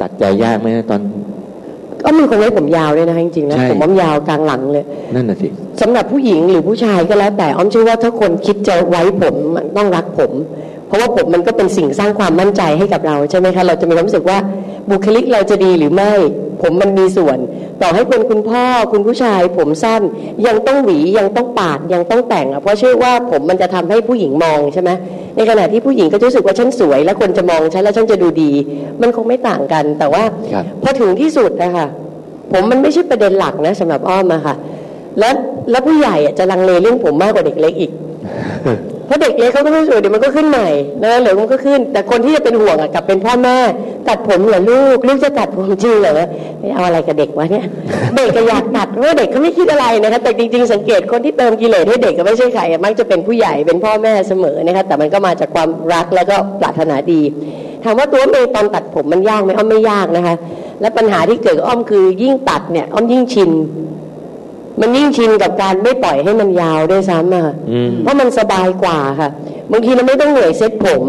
ตัดใจยากไหมตอนก็มีคนไว้ผมยาวเลยนะคะจริงๆนะใช่ผมอ้อมยาวกลางหลังเลย นั่นน่ะสิสำหรับผู้หญิงหรือผู้ชายก็แล้วแต่อ้อมเชื่อว่าถ้าคนคิดจะไว้ผมมันต้องรักผม เพราะว่าผมมันก็เป็นสิ่งสร้างความมั่นใจให้กับเราใช่ไหมคะเราจะมีความรู้สึกว่าบุคลิกเราจะดีหรือไม่ ผมมันมีส่วน ต่อให้เป็นคุณพ่อคุณผู้ชาย ผมสั้นยังต้องหวียังต้องปาดยังต้องแต่งอะเพราะเชื่อว่าผมมันจะทำให้ผู้หญิงมองใช่ไหมในขณะที่ผู้หญิงก็จะรู้สึกว่าฉันสวย แล้วคนจะมองฉันแล้วฉันจะดูดี มันคงไม่ต่างกัน แต่ว่าครับพอถึงที่สุดนะคะผมมันไม่ใช่ประเด็นหลักนะสำหรับอ้อมอะค่ะ แล้วแล้วผู้ใหญ่อะจะลังเลเรื่องผมมากกว่าเด็กเล็กอีก เพราะเด็กเล็กเขาก็ไม่สวยเดี๋ยวมันก็ขึ้นใหม่นะเดี๋ยวมันก็ขึ้น แต่คนที่จะเป็นห่วงอะกลับเป็นพ่อแม่ ตัดผมเหรอลูกลูกจะตัดผมจริงเหรอไม่เอาอะไรกับเด็กวะเนี่ยเด็กก็อยากตัดเพราะว่าเด็กเขาไม่คิดอะไรนะคะแต่จริง ๆ สังเกตคนที่เติมกิเลสให้เด็กก็ไม่ใช่ใครมักจะเป็นผู้ใหญ่เป็นพ่อแม่เสมอนะคะแต่มันก็มาจากความรักแล้วก็ปรารถนาดีถามว่าตัวอ้อมเองตอนตัดผมมันยากไหมอ้อมไม่ยากนะคะ และปัญหาที่เกิดกับอ้อมคือยิ่งตัดเนี่ยอ้อมยิ่งชิน มันยิ่งชินกับการไม่ปล่อยให้มันยาวด้วยซ้ำอะค่ะอืมเพราะมันสบายกว่าค่ะ บางทีเราไม่ต้องเหนื่อยเซ็ตผม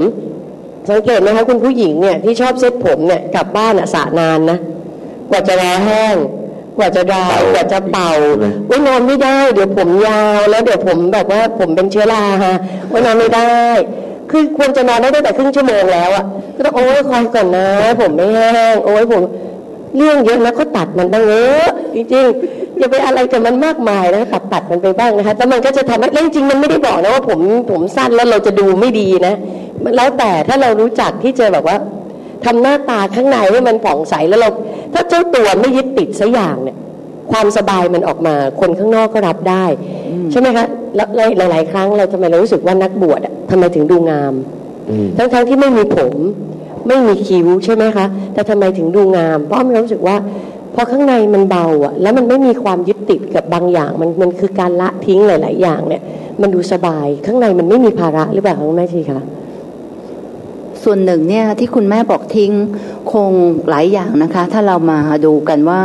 สังเกตไหมคะคุณผู้หญิงเนี่ยที่ชอบเซ็ตผมเนี่ยกลับบ้านอะสระนานนะ กว่าจะรอแห้ง กว่าจะดายเป่ากว่าจะเป่าใช่ไหมว่านอนไม่ได้ เดี๋ยวผมยาว แล้วเดี๋ยวผมแบบว่าผมเป็นเชื้อราฮะว่านอนไม่ได้คือควรจะนอนได้ตั้งแต่ครึ่งชั่วโมงแล้วอะก็ต้องโอ้ยคอยก่อนนะ ผมไม่แห้งโอ้ยผมเรื่องเยอะนะก็ตัดมันตั้งเยอะจริงๆ อย่าไปอะไรกับมันมากมายนะตัดตัดมันไปบ้างนะคะแต่มันก็จะทำให้แล้วจริงๆมันไม่ได้บอกนะว่าผมผมสั้นแล้วเราจะดูไม่ดีนะแล้วแต่ถ้าเรารู้จักที่จะแบบว่าทำหน้าตาข้างในให้มันผ่องใสแล้วเรา ถ้าเจ้าตัวไม่ยึดติดสักอย่างเนี่ย ความสบายมันออกมาคนข้างนอกก็รับได้ ใช่ไหมคะแล้วหลาย ๆ ครั้งเราทำไมเรารู้สึกว่านักบวชอะทำไมถึงดูงามอืมทั้งๆที่ไม่มีผม ไม่มีคิ้วใช่ไหมคะ แต่ทำไมถึงดูงาม เพราะมีความรู้สึกว่า พอข้างในมันเบาอะแล้วมันไม่มีความยึดติดกับบางอย่าง มันมันคือการละทิ้งหลาย ๆ อย่างเนี่ย มันดูสบาย ข้างในมันไม่มีภาระหรือเปล่าคะคุณแม่ชีคะส่วนหนึ่งเนี่ยที่คุณแม่บอกทิ้งคงหลายอย่างนะคะ ถ้าเรามาดูกันว่า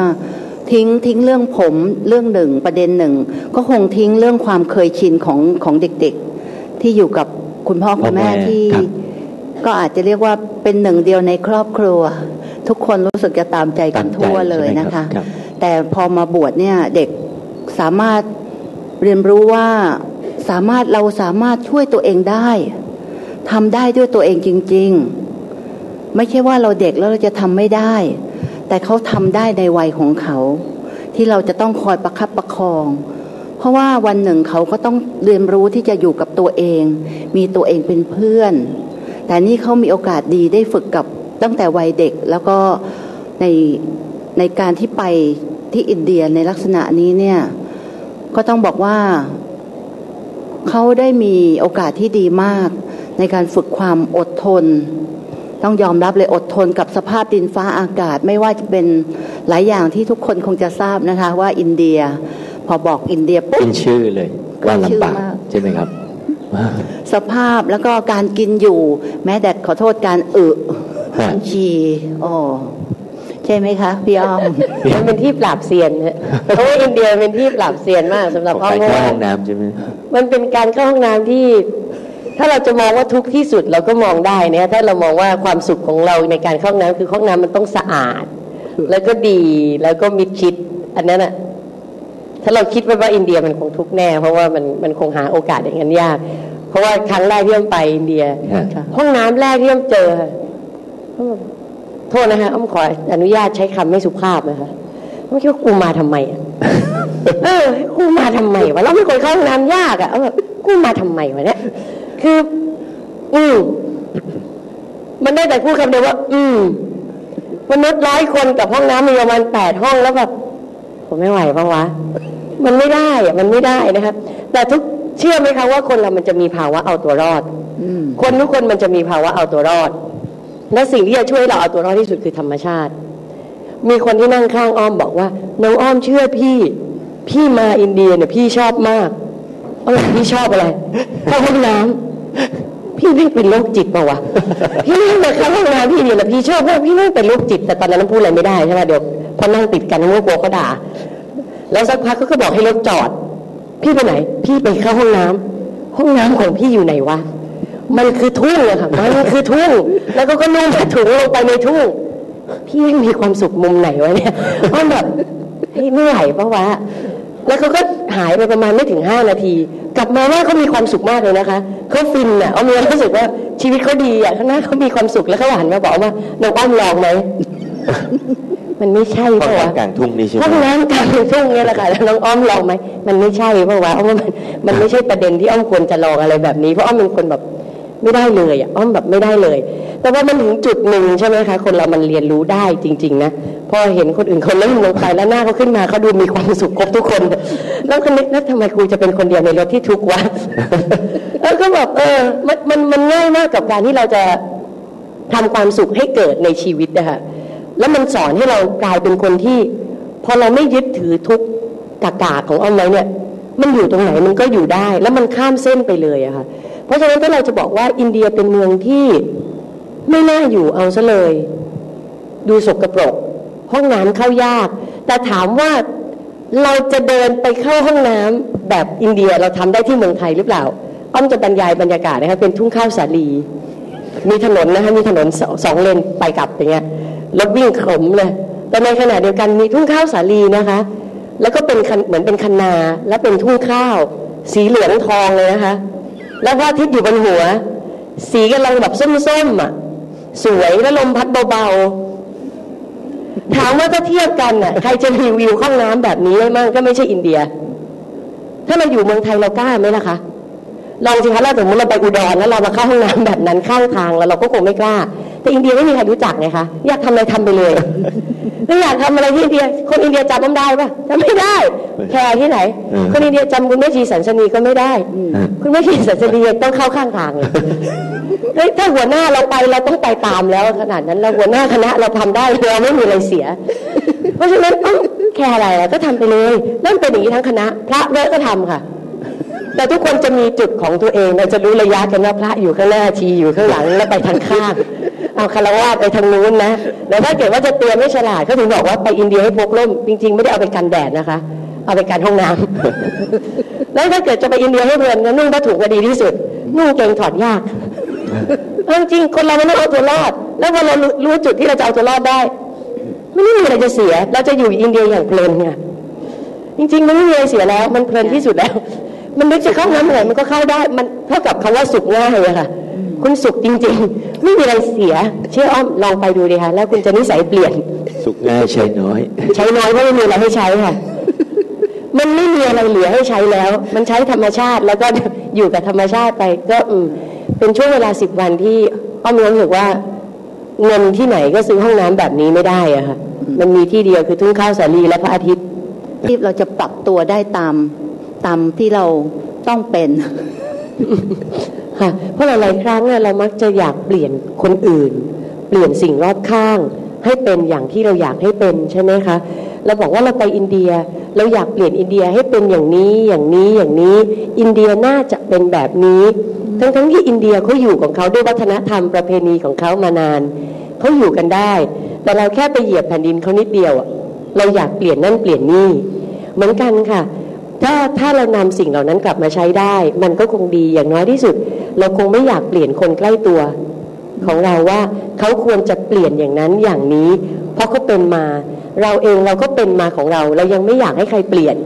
ทิ้งทิ้งเรื่องผมเรื่องหนึ่งประเด็นหนึ่ง ก็คงทิ้งเรื่องความเคยชินของของเด็กๆ ที่อยู่กับคุณพ่อคุณแม่พ่อแม่ที่ครับก็อาจจะเรียกว่าเป็นหนึ่งเดียวในครอบครัว ทุกคนรู้สึกจะตามใจกันทั่วเลยนะคะครับแต่พอมาบวชเนี่ยเด็กสามารถเรียนรู้ว่าสามารถเราสามารถช่วยตัวเองได้ทำได้ด้วยตัวเองจริง ๆ ไม่ใช่ว่าเราเด็กแล้วเราจะทำไม่ได้ แต่เขาทำได้ในวัยของเขา ที่เราจะต้องคอยประคับประคอง เพราะว่าวันหนึ่งเขาก็ต้องเรียนรู้ที่จะอยู่กับตัวเอง มีตัวเองเป็นเพื่อน แต่นี่เขามีโอกาสดีได้ฝึกกับ ตั้งแต่วัยเด็กแล้วก็ในในการที่ไปที่อินเดียในลักษณะนี้เนี่ยก็ต้องบอกว่าเขาได้มีโอกาสที่ดีมาก ในการฝึกความอดทน ต้องยอมรับเลยอดทนกับสภาพดินฟ้าอากาศ ไม่ว่าจะเป็นหลายอย่างที่ทุกคนคงจะทราบนะคะ ว่าอินเดีย พอบอกอินเดียปุ๊บขึ้นชื่อเลยว่าขึ้นชื่อลำบากมากใช่ไหมครับ สภาพแล้วก็การกินอยู่ แม้แต่ขอโทษการอึ ฮะฉี่โอ้ใช่ไหมคะพี่อ้อมมันเป็นที่ปราบเซียนฮะเพราะว่าอินเดียเป็นที่ปราบเซียนมากสำหรับออกพ่อไปเพราะเข้าว่าห้องน้ำใช่ไหมมันเป็นการเข้าห้องน้ำที่ ถ้าเราจะมองว่าทุกข์ที่สุดเราก็มองได้เนี่ยถ้าเรามองว่าความสุขของเราในการเข้าห้องน้ำคือห้องน้ำมันต้องสะอาด แล้วก็ดีแล้วก็มิดชิด อันนั้นอะถ้าเราคิดว่าว่าอินเดียมันคงทุกข์แน่ เพราะว่ามันมันคงหาโอกาสอย่างนั้นยาก เพราะว่าครั้งแรกที่อ้อมไปอินเดียฮะห้องน้ำแรกที่อ้อมเจออ้อมบอก โทษนะคะอ้อมขออนุญาตใช้คำไม่สุภาพนะคะอ้อมคิดว่ากูมาทำไมอะเออ กูมาทำไมวะเราเป็นคนเข้าห้องน้ำยากอะเอาแบบกูมาทำไมวะเนี่ยคือ อืมมันได้แต่พูดคำเดียวว่า อืมมนุษย์ร้อยคนกับห้องน้ำมีประมาณแปดห้องแล้วแบบผมไม่ไหวปะวะ มันไม่ได้อะมันไม่ได้นะครับ แต่ทุกเชื่อไหมคะว่าคนเรามันจะมีภาวะเอาตัวรอดอืมคนทุกคนมันจะมีภาวะเอาตัวรอด และสิ่งที่จะช่วยเราเอาตัวรอดที่สุดคือธรรมชาติ มีคนที่นั่งข้างอ้อมบอกว่าน้องอ้อมเชื่อพี่ พี่มาอินเดียเนี่ยพี่ชอบมากอ้ออพี่ชอบอะไรเข้าห้องน้ำพี่ไม่เป็นโรคจิตปะวะพี่ไม่มาเข้าห้องน้ำพี่เนี่ยนะพี่ชอบมากพี่ไม่เป็นโรคจิต แต่ตอนนั้นพูดอะไรไม่ได้ใช่ไหมเดี๋ยวพอนั่งติดกันนึกว่ากลัวเขาด่า แล้วสักพักเขาก็บอกให้รถจอด พี่ไปไหน พี่ไปเข้าห้องน้ำห้องน้ำของพี่อยู่ไหนวะ มันคือทุ่งอะค่ะมันคือทุ่ง แล้วก็ก็นุ่งผ้าถุงลงไปในทุ่ง พี่ยังมีความสุขมุมไหนวะเนี่ยอ้อมแบบเฮ้ยไม่ไหวปะวะแล้วเขาก็หายไปประมาณไม่ถึงห้านาที กลับมาว่าเขามีความสุขมากเลยนะคะเขาฟินอะอ้อมมีความรู้สึกว่าชีวิตเขาดีอะข้างหน้าเขามีความสุขแล้วเขาหันมาบอกว่าน้องอ้อมลองไหมมันไม่ใช่ห้องปะวะน้ำกลางทุ่งนี่ใช่ไหมห้องน้ำกลางทุ่งเนี่ยแหละค่ะแล้วน้องอ้อมลองไหมมันไม่ใช่เพราะว่าอ้อมว่ามันมันไม่ใช่ประเด็นที่อ้อมควรจะลองอะไรแบบนี้เพราะอ้อมเป็นคนแบบ ไม่ได้เลยอ้อมแบบไม่ได้เลย แต่ว่ามันถึงจุดหนึ่งใช่ไหมคะคนเรามันเรียนรู้ได้จริง ๆ นะพอเห็นคนอื่นเขาเริ่มลงไปแล้วหน้าเขาขึ้นมาเขาดูมีความสุขครบทุกคน แล้วก็นึกนะทำไมกูจะเป็นคนเดียวในรถที่ทุกข์วะแล้วก็แบบเออมันมันมันง่ายมากกับการที่เราจะทำความสุขให้เกิดในชีวิตนะคะแล้วมันสอนให้เรากลายเป็นคนที่ พอเราไม่ยึดถือทุกกากาของเอาไว้เนี่ย มันอยู่ตรงไหนมันก็อยู่ได้ แล้วมันข้ามเส้นไปเลยอะค่ะ เพราะฉะนั้นถ้าเราจะบอกว่าอินเดียเป็นเมืองที่ไม่น่าอยู่เอาซะเลย ดูสกปรก ห้องน้ำเข้ายาก แต่ถามว่าเราจะเดินไปเข้าห้องน้ำแบบอินเดียเราทำได้ที่เมืองไทยหรือเปล่า อ้อมจะบรรยายบรรยากาศนะคะเป็นทุ่งข้าวสาลีมีถนนนะคะมีถนนสสองเลนไปกลับอย่างเงี้ยรถวิ่งขมเลยแต่ในขณะเดียวกันมีทุ่งข้าวสาลีนะคะ แล้วก็เป็นคันเหมือนเป็นคันนาและเป็นทุ่งข้าว สีเหลืองทองเลยนะคะ แล้วพระอาทิตย์อยู่บนหัว สีกำลังแบบส้มๆอะ สวยแล้วลมพัดเบาๆ ถามว่าถ้าเทียบกันน่ะ ใครจะรีวิวห้องน้ำแบบนี้ได้มั่งก็ไม่ใช่อินเดีย ถ้าเราอยู่เมืองไทยเรากล้าไหมล่ะคะลองสิคะเราสมมติเราไปอุดรแล้วเรามาเข้าห้องน้ำแบบนั้นข้างทางแล้วเราก็คงไม่กล้า แต่อินเดียไม่มีใครรู้จักไงคะอยากทำอะไรทำไปเลย ไม่อยากทำอะไรที่อินเดีย คนอินเดียจำมันได้ปะจำไม่ได้ แคร์ที่ไหน คนอินเดียจำคุณแม่ชีสันสนีก็ไม่ได้ คุณแม่ชีสันสนียังต้องเข้าข้างทางเลยเฮ้ยถ้าหัวหน้าเราไปเราต้องไปตามแล้วขนาดนั้นเราหัวหน้าคณะเราทำได้เราไม่มีอะไรเสีย เพราะฉะนั้นเอ้าแคร์อะไรอะก็ทำไปเลยนั่นเป็นอย่างนี้ทั้งคณะ พระเลิกก็ทำค่ะแต่ทุกคนจะมีจุดของตัวเองเราจะรู้ระยะกันว่าพระอยู่ข้างหน้าชีอยู่ข้างหลังแล้วไปทางข้าง เอาคารวะไปทางนู้นนะแต่ถ้าเกิดว่าจะเตือนไม่ฉลาดเขาถึงบอกว่าไปอินเดียให้พกร่ม จริง ๆ ไม่ได้เอาไปกันแดดนะคะ เอาไปกันห้องน้ำแล้วถ้าเกิดจะไปอินเดียให้เพลินนุ่งผ้าถุงก็ดีที่สุด นุ่งเกงถอดยากเอาจริงๆคนเราไมันต้องเอาตัวรอด แล้วพอเรารู้จุดที่เราจะเอาตัวรอดได้ไม่ได้มีอะไรจะเสีย เราจะอยู่อินเดียอย่างเพลินไงจริง ๆ มันไม่มีอะไรเสียแล้ว มันเพลินที่สุดแล้ว มันนึกจะเข้าน้ำไหนมันก็เข้าได้ มันเท่ากับคำว่าสุขง่ายเลยค่ะ คุณสุขจริง ๆ ไม่มีอะไรเสีย เชื่ออ้อมลองไปดูดีค่ะ แล้วคุณจะนิสัยเปลี่ยน สุขง่ายใช้น้อย ใช้น้อยเพราะไม่มีอะไรให้ใช้ค่ะ มันไม่มีอะไรเหลือให้ใช้แล้ว มันใช้ธรรมชาติแล้วก็อยู่กับธรรมชาติไป ก็อืมเป็นช่วงเวลาสิบวันที่อ้อมมีความรู้สึกว่า เงินที่ไหนก็ซื้อห้องน้ำแบบนี้ไม่ได้อะค่ะมันมีที่เดียวคือทุ่งข้าวสาลีและพระอาทิตย์ที่เราจะปรับตัวได้ตามตามที่เราต้องเป็น ค่ะเพราะหลายๆครั้งเรามักจะอยากเปลี่ยนคนอื่น เปลี่ยนสิ่งรอบข้าง ให้เป็นอย่างที่เราอยากให้เป็นใช่ไหมคะเราบอกว่าเราไปอินเดียเราอยากเปลี่ยนอินเดียให้เป็นอย่างนี้อย่างนี้อย่างนี้ อินเดียน่าจะเป็นแบบนี้ ทั้งๆที่อินเดียเขาอยู่ของเขาด้วยวัฒนธรรมประเพณีของเขามานานเขาอยู่กันได้ แต่เราแค่ไปเหยียบแผ่นดินเขานิดเดียวเราอยากเปลี่ยนนั่นเปลี่ยนนี่เหมือนกันค่ะ ถ้าถ้าเรานำสิ่งเหล่านั้นกลับมาใช้ได้ มันก็คงดีอย่างน้อยที่สุด เราคงไม่อยากเปลี่ยนคนใกล้ตัวของเราว่าเขาควรจะเปลี่ยนอย่างนั้นอย่างนี้ เพราะเขาเป็นมา เราเองเราก็เป็นมาของเรา เรายังไม่อยากให้ใครเปลี่ยน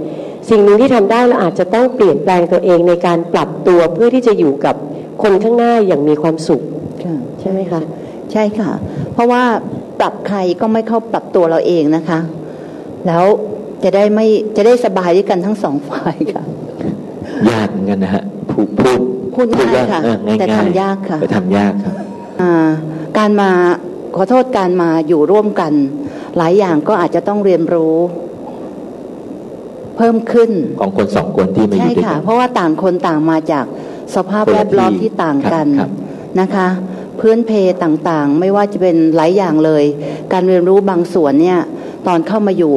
สิ่งหนึ่งที่ทำได้เราอาจจะต้องเปลี่ยนแปลงตัวเองในการปรับตัวเพื่อที่จะอยู่กับคนข้างหน้าอย่างมีความสุขใช่ไหมคะใช่ค่ะ เพราะว่าปรับใครก็ไม่เข้าปรับตัวเราเองนะคะ แล้ว จะได้ไม่จะได้สบายด้วยกันทั้งสองฝ่ายค่ะ ยากเหมือนกันนะฮะพูดพูดพูดง่ายค่ะเออง่ายๆแต่ทำยากค่ะแต่ทำยากครับอ่าการมาขอโทษการมาอยู่ร่วมกัน หลายอย่างก็อาจจะต้องเรียนรู้ เพิ่มขึ้นของคนสองคนที่มาอใช่ยู่ด้วยค่ะกันเพราะว่าต่างคนต่างมาจากสภาพคนละแวดล้อมที่ที่ต่างกันครับนะคะ พื้นเพต่างๆ ไม่ว่าจะเป็นหลายอย่างเลย การเรียนรู้บางส่วนเนี่ย ตอนเข้ามาอยู่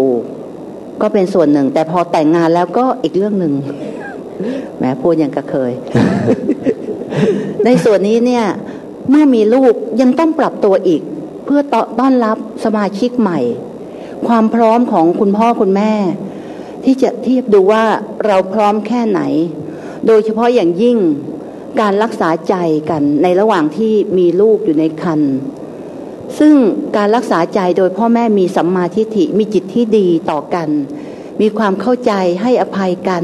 ก็เป็นส่วนหนึ่ง แต่พอแต่งงานแล้วก็อีกเรื่องหนึ่งแหมพูดอย่างกระเคย ในส่วนนี้เนี่ย เมื่อมีลูกยังต้องปรับตัวอีก เพื่อต้อนรับสมาชิกใหม่ ความพร้อมของคุณพ่อคุณแม่ ที่จะเทียบดูว่าเราพร้อมแค่ไหน โดยเฉพาะอย่างยิ่งการรักษาใจกันในระหว่างที่มีลูกอยู่ในครรภ์ ซึ่งการรักษาใจโดยพ่อแม่มีสัมมาทิฏฐิมีจิตที่ดีต่อกัน มีความเข้าใจให้อภัยกัน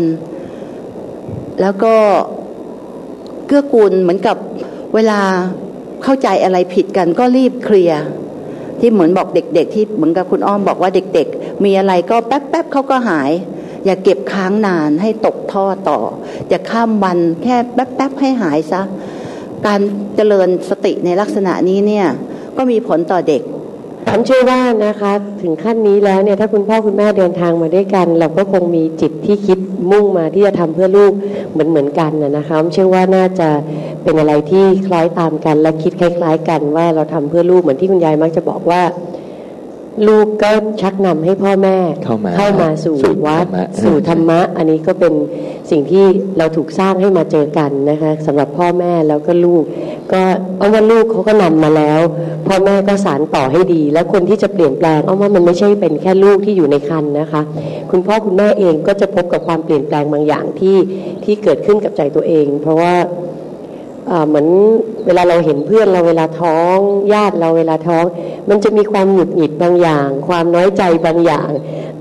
แล้วก็เกื้อกูลเหมือนกับเวลาเข้าใจอะไรผิดกันก็รีบเคลียร์ที่เหมือนบอกเด็ก ๆ ที่เหมือนกับคุณอ้อมบอกว่าเด็ก ๆ มีอะไรก็แป๊บๆเขาก็หาย อย่าเก็บค้างนานให้ตกท่อต่อ อย่าข้ามวันแค่แป๊บๆให้หายซะการเจริญสติในลักษณะนี้เนี่ย ก็มีผลต่อเด็กผมเชื่อว่านะคะถึงขั้นนี้แล้วเนี่ยถ้าคุณพ่อคุณแม่เดินทางมาด้วยกัน เราก็คงมีจิตที่คิดมุ่งมาที่จะทำเพื่อลูกเหมือนเหมือนกันนะนะคะผมเชื่อว่าน่าจะเป็นอะไรที่คล้อยตามกันและคิดคล้าย ๆ กันว่าเราทำเพื่อลูกเหมือนที่คุณยายมักจะบอกว่า ลูกก็ชักนำให้พ่อแม่เข้ามาเข้ามาสู่สู่วัดธรรมะสู่ธรรมะ อันนี้ก็เป็นสิ่งที่เราถูกสร้างให้มาเจอกันนะคะสำหรับพ่อแม่แล้วก็ลูก ก็เอาว่าลูกเขาก็นำมาแล้ว พ่อแม่ก็สารต่อให้ดี แล้วคนที่จะเปลี่ยนแปลงเอาว่ามันไม่ใช่เป็นแค่ลูกที่อยู่ในคันนะคะ คุณพ่อคุณแม่เองก็จะพบกับความเปลี่ยนแปลงบางอย่างที่ที่เกิดขึ้นกับใจตัวเอง เพราะว่าอ่าเหมือน เวลาเราเห็นเพื่อนเราเวลาท้อง ญาติเราเวลาท้อง มันจะมีความหงุดหงิดบางอย่าง ความน้อยใจบางอย่าง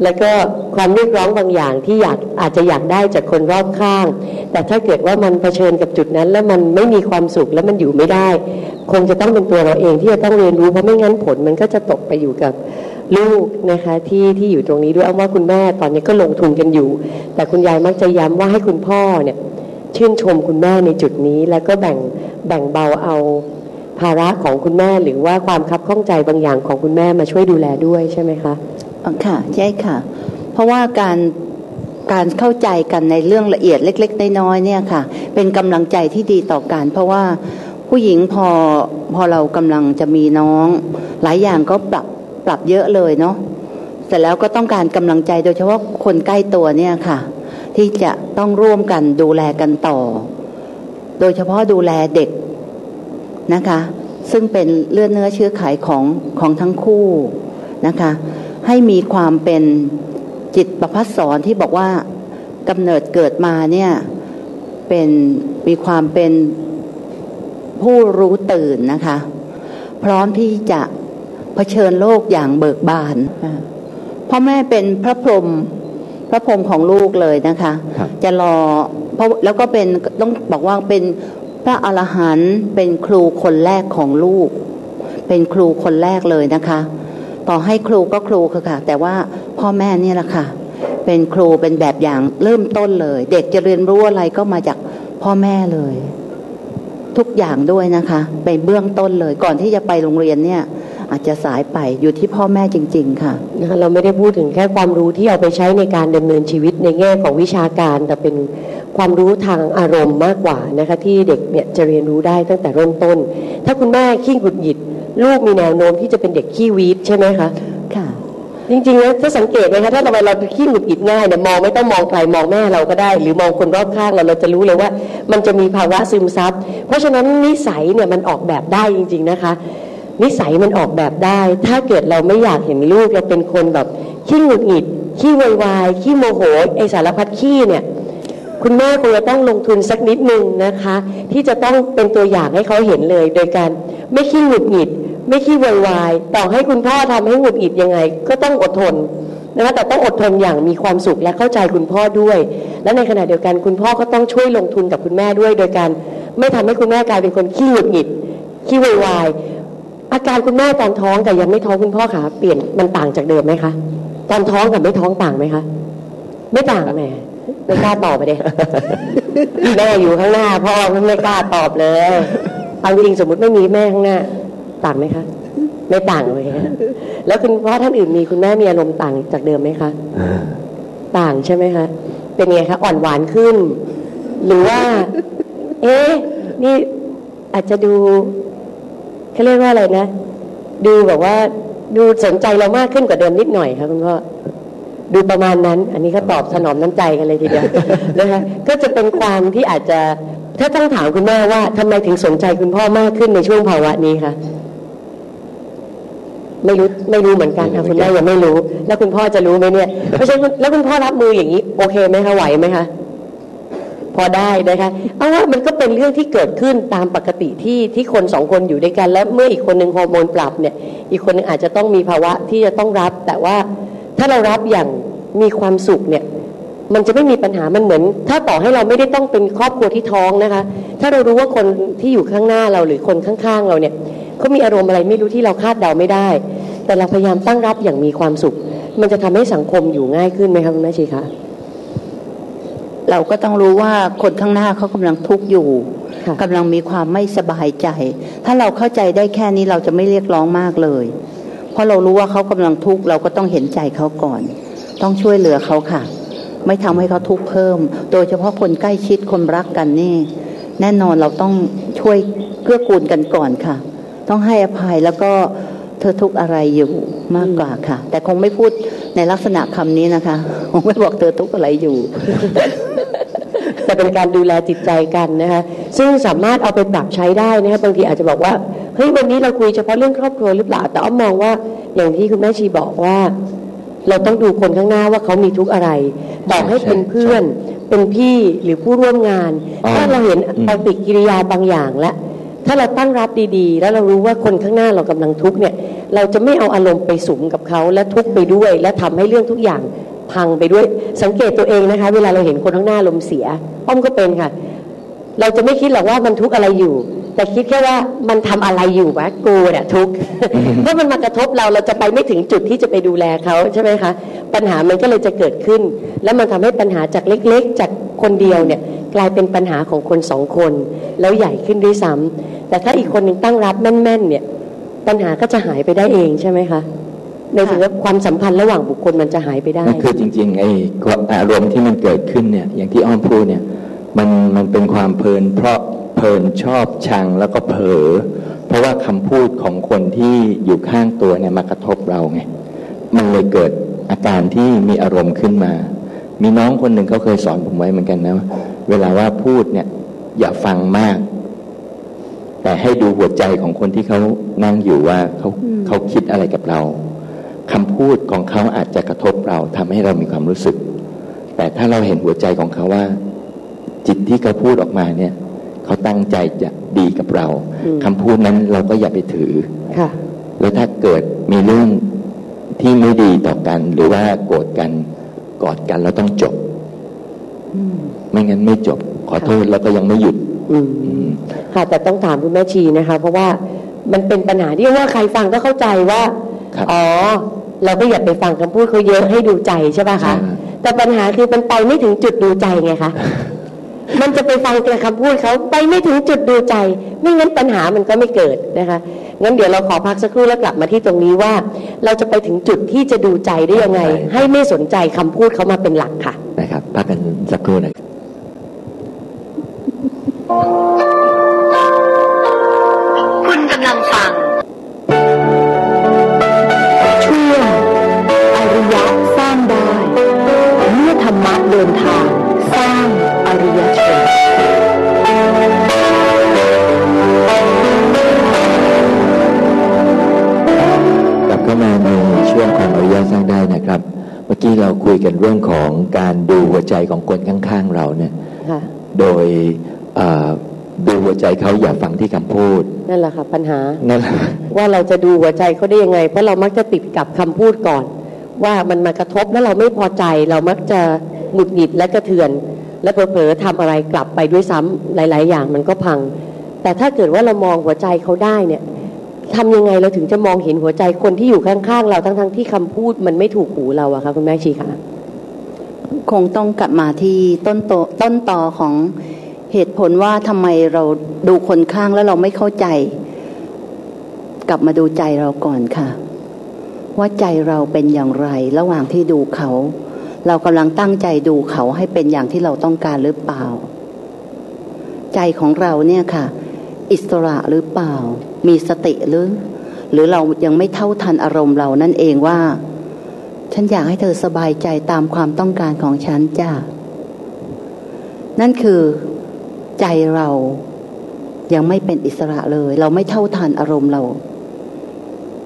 แล้วก็ความเรียกร้องบางอย่างที่อยากอาจจะอยากได้จากคนรอบข้าง แต่ถ้าเกิดว่ามันเผชิญกับจุดนั้น แล้วมันไม่มีความสุขแล้วมันอยู่ไม่ได้ คงจะต้องเป็นตัวเราเองที่จะต้องเรียนรู้เพราะไม่งั้นผลมันก็จะตกไปอยู่กับลูกนะคะที่ที่อยู่ตรงนี้ด้วยเอาว่าคุณแม่ตอนนี้ก็ลงทุนกันอยู่ แต่คุณยายมักจะย้ำว่าให้คุณพ่อเนี่ย ชื่นชมคุณแม่ในจุดนี้ แล้วก็แบ่งแบ่งเบาเอาภาระของคุณแม่หรือว่าความคับข้องใจบางอย่างของคุณแม่มาช่วยดูแลด้วยใช่ไหมคะค่ะใช่ค่ะ เพราะว่าการการเข้าใจกันในเรื่องละเอียดเล็ก ๆ น้อยๆเนี่ยค่ะ เป็นกำลังใจที่ดีต่อกัน เพราะว่าผู้หญิงพอพอเรากำลังจะมีน้อง หลายอย่างก็ปรับปรับเยอะเลยเนาะเสร็จแล้วก็ต้องการกำลังใจโดยเฉพาะคนใกล้ตัวเนี่ยค่ะ ที่จะต้องร่วมกันดูแลกันต่อ โดยเฉพาะดูแลเด็กนะคะ ซึ่งเป็นเลือดเนื้อเชื้อไขของของทั้งคู่นะคะ ให้มีความเป็นจิตประพัสสอนที่บอกว่ากำเนิดเกิดมาเนี่ยเป็นมีความเป็นผู้รู้ตื่นนะคะ พร้อมที่จะเผชิญโลกอย่างเบิกบานอ่าพ่อแม่เป็นพระพรหม พระพรหมของลูกเลยนะคะครับจะรอเพราะแล้วก็เป็นต้องบอกว่าเป็นพระอรหันต์เป็นครูคนแรกของลูก เป็นครูคนแรกเลยนะคะ ต่อให้ครูก็ครูค่ะ แต่ว่าพ่อแม่เนี่ยแหละค่ะ เป็นครูเป็นแบบอย่างเริ่มต้นเลย เด็กจะเรียนรู้อะไรก็มาจากพ่อแม่เลย ทุกอย่างด้วยนะคะ เป็นเบื้องต้นเลย ก่อนที่จะไปโรงเรียนเนี่ย อาจจะสายไปอยู่ที่พ่อแม่จริง ๆ ค่ะนะคะเราไม่ได้พูดถึงแค่ความรู้ที่เอาไปใช้ในการดำเนินชีวิตในแง่ของวิชาการ แต่เป็นความรู้ทางอารมณ์มากกว่านะคะที่เด็กเนี่ยจะเรียนรู้ได้ตั้งแต่เริ่มต้น ถ้าคุณแม่ขี้หงุดหงิด ลูกมีแนวโน้มที่จะเป็นเด็กขี้วีดใช่ไหมคะค่ะจริงๆนะถ้าสังเกตไหมคะถ้าเราเราขี้หงุดหงิดง่ายเนี่ยมองไม่ต้องมองใครมองแม่เราก็ได้ หรือมองคนรอบข้างเราเราจะรู้เลยว่า มันจะมีภาวะซึมซับเพราะฉะนั้นนิสัยเนี่ยมันออกแบบได้จริง ๆนะคะ นิสัยมันออกแบบได้ ถ้าเกิดเราไม่อยากเห็นลูกเราเป็นคนแบบขี้หงุดหงิดขี้วายวายขี้โมโหไอสารพัดขี้เนี่ย คุณแม่คงจะต้องลงทุนสักนิดนึงนะคะ ที่จะต้องเป็นตัวอย่างให้เขาเห็นเลย โดยการไม่ขี้หงุดหงิด ไม่ขี้วายวายต่อให้คุณพ่อทำให้หงุดหงิดยังไง ก็ต้องอดทนนะคะแต่ต้องอดทนอย่างมีความสุขและเข้าใจคุณพ่อด้วย และในขณะเดียวกันคุณพ่อก็ต้องช่วยลงทุนกับคุณแม่ด้วย โดยการไม่ทำให้คุณแม่กลายเป็นคนขี้หงุดหงิดขี้วายวาย อาการคุณแม่ตอนท้องกับยังไม่ท้องคุณพ่อขาเปลี่ยนมันต่างจากเดิมไหมคะตอนท้องกับไม่ท้องต่างไหมคะไม่ต่างแหมไม่กล้าตอบไปเด้แม่อยู่ข้างหน้าพ่อไม่กล้าตอบเลยเอาจริงสมมติไม่มีแม่ข้างหน้า ต่างไหมคะไม่ต่างเลยแล้วคุณพ่อท่านอื่นมีคุณแม่มีอารมณ์ต่างจากเดิมไหมคะต่างใช่ไหมคะเป็นไงคะอ่อนหวานขึ้น หรือว่า เอ๊ะนี่อาจจะดู เขาเรียกว่าอะไรนะ ดูแบบว่าดูสนใจเรามากขึ้นกว่าเดิมนิดหน่อยค่ะคุณพ่อดูประมาณนั้น อันนี้ก็ตอบสนอมน้ำใจกันเลยทีเดียวนะคะก็จะเป็นความที่อาจจะถ้าต้องถามคุณแม่ว่าทำไมถึงสนใจคุณพ่อมากขึ้นในช่วงภาวะนี้คะไม่รู้ไม่รู้เหมือนกันค่ะคุณแม่ยังไม่รู้ แล้วคุณพ่อจะรู้ไหมเนี่ยเพราะฉะนั้นแล้วคุณพ่อรับมืออย่างนี้ โอเคไหมคะไหวไหมคะ พอได้นะคะเอาว่ามันก็เป็นเรื่องที่เกิดขึ้นตามปกติที่ที่คนสองคนอยู่ด้วยกัน แล้วเมื่ออีกคนหนึ่งฮอร์โมนปรับเนี่ย อีกคนหนึ่งอาจจะต้องมีภาวะที่จะต้องรับ แต่ว่าถ้าเรารับอย่างมีความสุขเนี่ย มันจะไม่มีปัญหามันเหมือน ถ้าต่อให้เราไม่ได้ต้องเป็นครอบครัวที่ท้องนะคะ ถ้าเรารู้ว่าคนที่อยู่ข้างหน้าเราหรือคนข้างๆเราเนี่ยเขามีอารมณ์อะไรไม่รู้ที่เราคาดเดาไม่ได้ แต่เราพยายามตั้งรับอย่างมีความสุข มันจะทำให้สังคมอยู่ง่ายขึ้นไหมคะคุณแม่ชีคะ เราก็ต้องรู้ว่าคนข้างหน้าเขากำลังทุกข์อยู่ค่ะกำลังมีความไม่สบายใจ ถ้าเราเข้าใจได้แค่นี้เราจะไม่เรียกร้องมากเลย เพราะเรารู้ว่าเขากำลังทุกข์เราก็ต้องเห็นใจเขาก่อน ต้องช่วยเหลือเขาค่ะ ไม่ทำให้เขาทุกข์เพิ่ม โดยเฉพาะคนใกล้ชิดคนรักกันนี่ แน่นอนเราต้องช่วยเกื้อกูลกันก่อนค่ะ ต้องให้อภัยแล้วก็ เธอทุกข์อะไรอยู่มากกว่าค่ะ แต่คงไม่พูดในลักษณะคำนี้นะคะ คงไม่บอกเธอทุกข์อะไรอยู่ แต่เป็นการดูแลจิตใจกันนะคะซึ่งสามารถเอาไปปรับใช้ได้นะคะบางทีอาจจะบอกว่าเฮ้ยวันนี้เราคุยเฉพาะเรื่องครอบครัวหรือเปล่าแต่อ้อมมองว่าอย่างที่คุณแม่ชีบอกว่า เราต้องดูคนข้างหน้าว่าเขามีทุกข์อะไรต่อให้เป็นเพื่อนเป็นพี่หรือผู้ร่วมงานอ๋อถ้าเราเห็นอืมปฏิกิริยาบางอย่างและถ้าเราตั้งรับดีๆ แล้วเรารู้ว่าคนข้างหน้าเรากำลังทุกข์เนี่ย เราจะไม่เอาอารมณ์ไปสุมกับเขาและทุกข์ไปด้วย และทำให้เรื่องทุกอย่างพังไปด้วยสังเกตตัวเองนะคะ เวลาเราเห็นคนข้างหน้าอารมณ์เสียอ้อมก็เป็นค่ะ เราจะไม่คิดหรอกว่ามันทุกข์อะไรอยู่ แต่คิดแค่ว่ามันทำอะไรอยู่วะกูเนี่ยทุกข์เพราะมันมากระทบเราเราจะไปไม่ถึงจุดที่จะไปดูแลเขาใช่ไหมคะปัญหามันก็เลยจะเกิดขึ้น แล้วมันทำให้ปัญหาจากเล็ก ๆ จากคนเดียวเนี่ยกลายเป็นปัญหาของคนสองคน แล้วใหญ่ขึ้นด้วยซ้ำแต่ถ้าอีกคนหนึ่งตั้งรับแม่นๆเนี่ย ปัญหาก็จะหายไปได้เองใช่ไหมคะในถึงว่าความสัมพันธ์ระหว่างบุคคลมันจะหายไปได้นั่นคือจริงๆไอ้อารมณ์ที่มันเกิดขึ้นเนี่ยอย่างที่อ้อมพูดเนี่ยมันมันเป็นความเพลิน เพราะเพลินชอบชังแล้วก็เผลอเพราะว่าคำพูดของคนที่อยู่ข้างตัวเนี่ยมากระทบเราไงมันเลยเกิดอาการที่มีอารมณ์ขึ้นมา มีน้องคนหนึ่งเขาเคยสอนผมไว้เหมือนกันนะ เวลาว่าพูดเนี่ยอย่าฟังมาก แต่ให้ดูหัวใจของคนที่เขานั่งอยู่ว่าเขาเขาคิดอะไรกับเราคำพูดของเขาอาจจะกระทบเราทำให้เรามีความรู้สึก แต่ถ้าเราเห็นหัวใจของเขาว่า จิตที่เขาพูดออกมาเนี่ยเขาตั้งใจจะดีกับเราอืมคำพูดนั้นเราก็อย่าไปถือค่ะแล้วถ้าเกิดมีเรื่องที่ไม่ดีต่อกันหรือว่าโกรธกันกอดกันแล้วต้องจบไม่งั้นไม่จบ ขอโทษแล้วก็ยังไม่หยุด อืมอืมค่ะแต่ต้องถามคุณแม่ชีนะคะ เพราะว่ามันเป็นปัญหาที่ว่าใครฟังก็เข้าใจว่าครับอ๋อ เราก็อย่าไปฟังคำพูดเขาเยอะให้ดูใจใช่ป่ะคะใช่แต่ปัญหาคือมันไปไม่ถึงจุดดูใจไงคะมันจะไปฟังแต่คำพูดเขาไปไม่ถึงจุดดูใจ ไม่งั้นปัญหามันก็ไม่เกิดนะคะงั้นเดี๋ยวเราขอพักสักครู่แล้วกลับมาที่ตรงนี้ว่า เราจะไปถึงจุดที่จะดูใจได้ยังไง ให้ไม่สนใจคำพูดเขามาเป็นหลักค่ะนะครับพักกันสักครู่นะ ครับคุณกำลังฟัง ช่วงอริยะสร้างได้ เมื่อธรรมะเดินทาง สร้างอริยชนกลับเข้ามาในช่วงของอริยะสร้างได้นะครับเมื่อกี้เราคุยกันเรื่องของการดูหัวใจของคนข้างๆเราเนี่ยค่ะโดยเอ่อ ดูหัวใจเขาอย่าฟังที่คำพูด นั่นแหละค่ะปัญหานั่นแหละว่าเราจะดูหัวใจเขาได้ยังไง เพราะเรามักจะติดกับคำพูดก่อน ว่ามันมากระทบแล้วเราไม่พอใจ เรามักจะหงุดหงิดและกระเทือน และเผลอๆทำอะไรกลับไปด้วยซ้ำหลาย ๆ อย่างมันก็พัง แต่ถ้าเกิดว่าเรามองหัวใจเขาได้เนี่ยทำยังไงเราถึงจะมองเห็นหัวใจคนที่อยู่ข้างๆเราทั้งๆที่คำพูดมันไม่ถูกหูเราอะคะคุณแม่ชีคะคงต้องกลับมาที่ต้นโตต้นตอของ เหตุผลว่าทำไมเราดูคนข้างแล้วเราไม่เข้าใจ กลับมาดูใจเราก่อนค่ะ ว่าใจเราเป็นอย่างไร ระหว่างที่ดูเขา เรากำลังตั้งใจดูเขาให้เป็นอย่างที่เราต้องการหรือเปล่า ใจของเราเนี่ยค่ะ อิสระหรือเปล่า มีสติหรือ หรือเรายังไม่เท่าทันอารมณ์เรานั่นเองว่า ฉันอยากให้เธอสบายใจตามความต้องการของฉันจ้านั่นคือ ใจเรายังไม่เป็นอิสระเลย เราไม่เท่าทันอารมณ์เรา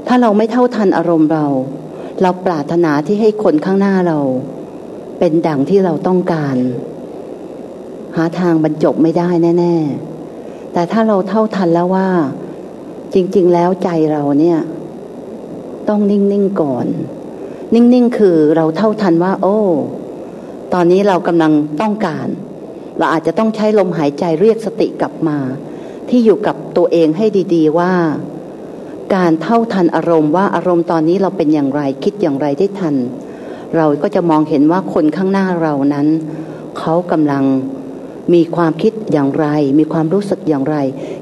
ถ้าเราไม่เท่าทันอารมณ์เรา เราปรารถนาที่ให้คนข้างหน้าเรา เป็นดังที่เราต้องการ หาทางบรรจบไม่ได้แน่ ๆ แต่ถ้าเราเท่าทันแล้วว่า จริง ๆ แล้วใจเราเนี่ย ต้องนิ่ง ๆ ก่อน นิ่ง ๆ คือเราเท่าทันว่า โอ้ ตอนนี้เรากำลังต้องการ เราอาจจะต้องใช้ลมหายใจเรียกสติกลับมา ที่อยู่กับตัวเองให้ดีๆว่า การเท่าทันอารมณ์ว่าอารมณ์ตอนนี้เราเป็นอย่างไรคิดอย่างไรได้ทัน เราก็จะมองเห็นว่าคนข้างหน้าเรานั้น เขากำลังมีความคิดอย่างไร มีความรู้สึกอย่างไร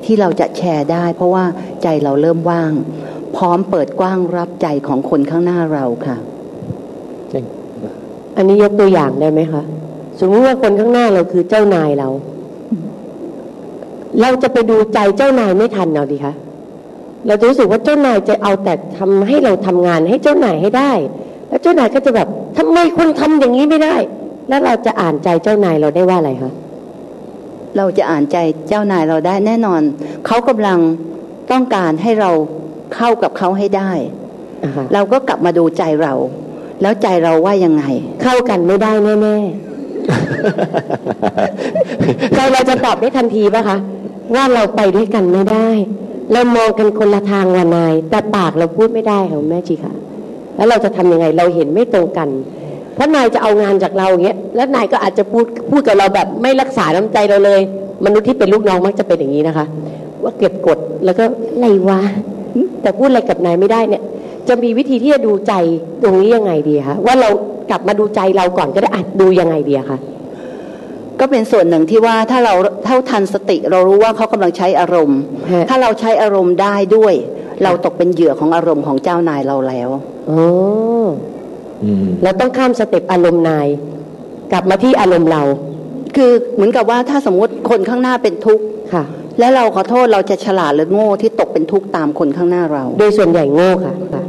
ที่เราจะแชร์ได้ เพราะว่าใจเราเริ่มว่าง พร้อมเปิดกว้างรับใจของคนข้างหน้าเราค่ะอันนี้ยกตัวอย่างได้ไหมคะ สมมติว่าคนข้างหน้าเราคือเจ้านายเรา เราจะไปดูใจเจ้านายไม่ทันเอาดีคะเราจะรู้สึกว่าเจ้านายจะเอาแต่ทำให้เราทำงานให้เจ้านายให้ได้ แล้วเจ้านายก็จะแบบทำไมคุณทำอย่างนี้ไม่ได้ แล้วเราจะอ่านใจเจ้านายเราได้ว่าอะไรคะเราจะอ่านใจเจ้านายเราได้แน่นอน เขากำลังต้องการให้เราเข้ากับเขาให้ได้อ่าฮะเราก็กลับมาดูใจเรา แล้วใจเราว่ายังไง เข้ากันไม่ได้แน่ๆ ใจเราจะตอบได้ทันทีป่ะคะ ว่าเราไปด้วยกันไม่ได้ เรามองกันคนละทางว่านาย แต่ปากเราพูดไม่ได้ค่ะแม่จีค่ะ แล้วเราจะทำยังไงเราเห็นไม่ตรงกัน เพราะนายจะเอางานจากเราอย่างเงี้ย แล้วนายก็อาจจะพูดพูดกับเราแบบไม่รักษาน้ำใจเราเลย มนุษย์ที่เป็นลูกน้องมักจะเป็นอย่างนี้นะคะ ว่าเก็บกดแล้วก็อะไรวะแต่พูดอะไรกับนายไม่ได้เนี่ย จะมีวิธีที่จะดูใจตรงนี้ยังไงดีคะว่าเรากลับมาดูใจเราก่อนก็ได้อะดูยังไงดีอะคะก็เป็นส่วนหนึ่งที่ว่าถ้าเราเท่าทันสติ เรารู้ว่าเขากำลังใช้อารมณ์ฮะถ้าเราใช้อารมณ์ได้ด้วย เราตกเป็นเหยื่อของอารมณ์ของเจ้านายเราแล้วอ๋ออืมเราต้องข้ามสเต็ปอารมณ์นาย กลับมาที่อารมณ์เรา คือเหมือนกับว่าถ้าสมมติคนข้างหน้าเป็นทุกข์ค่ะ และเราขอโทษเราจะฉลาดหรือโง่ที่ตกเป็นทุกข์ตามคนข้างหน้าเรา โดยส่วนใหญ่โง่ค่ะค่ะ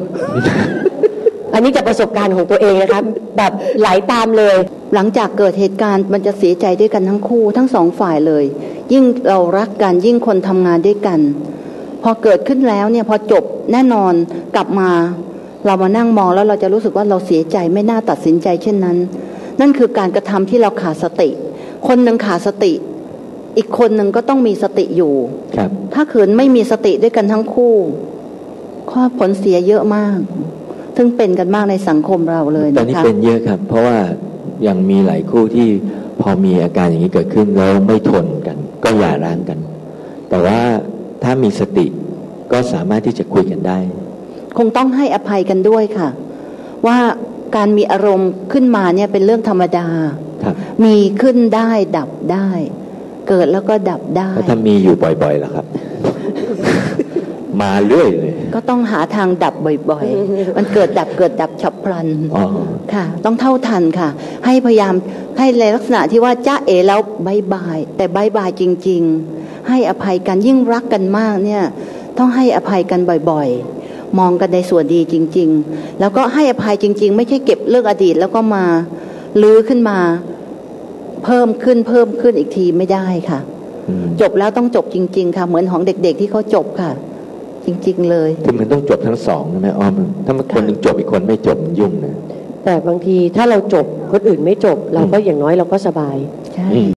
อันนี้จากประสบการณ์ของตัวเองนะคะแบบไหลตามเลย หลังจากเกิดเหตุการณ์มันจะเสียใจด้วยกันทั้งคู่ทั้งสองฝ่ายเลย ยิ่งเรารักกันยิ่งคนทำงานด้วยกัน พอเกิดขึ้นแล้วเนี่ยพอจบแน่นอนกลับมา เรามานั่งมองแล้วเราจะรู้สึกว่าเราเสียใจไม่น่าตัดสินใจเช่นนั้น นั่นคือการกระทำที่เราขาดสติ คนหนึ่งขาดสติ อีกคนหนึ่งก็ต้องมีสติอยู่ครับ ถ้าขืนไม่มีสติด้วยกันทั้งคู่ข้อผลเสียเยอะมาก ซึ่งเป็นกันมากในสังคมเราเลยตอนนะนี้คะเป็นเยอะครับ เพราะว่ายังมีหลายคู่ที่พอมีอาการอย่างนี้เกิดขึ้นแล้วไม่ทนกัน ก็หย่าร้างกัน แต่ว่าถ้ามีสติก็สามารถที่จะคุยกันได้ คงต้องให้อภัยกันด้วยค่ะ ว่าการมีอารมณ์ขึ้นมาเนี่ยเป็นเรื่องธรรมดาครับมีขึ้นได้ดับได้ เกิดแล้วก็ดับได้แล้วถ้ามีอยู่บ่อยๆล่ะครับ มาเรื่อยเลยก็ต้องหาทางดับบ่อยๆ มันเกิดดับเกิดดับฉับพลันอ๋อค่ะ ต้องเท่าทันค่ะ ให้พยายามให้ในลักษณะที่ว่าจ้าเอแล้วบายบาย แต่บายบายจริง ๆ ให้อภัยกันยิ่งรักกันมากเนี่ย ต้องให้อภัยกันบ่อยๆ มองกันในส่วนดีจริง ๆ แล้วก็ให้อภัยจริง ๆ ไม่ใช่เก็บเรื่องอดีตแล้วก็มาลื้อขึ้นมา เพิ่มขึ้นเพิ่มขึ้นอีกทีไม่ได้ค่ะอืมจบแล้วต้องจบจริง ๆ ค่ะ เหมือนของเด็ก ๆ ที่เขาจบค่ะ จริง ๆ เลยคือมันต้องจบทั้งสองนะแม่อ้อมถ้ามันคนหนึ่งจบอีกคนไม่จบมันยุ่งนะแต่บางทีถ้าเราจบคนอื่นไม่จบ เราก็อย่างน้อยเราก็สบายใช่อืม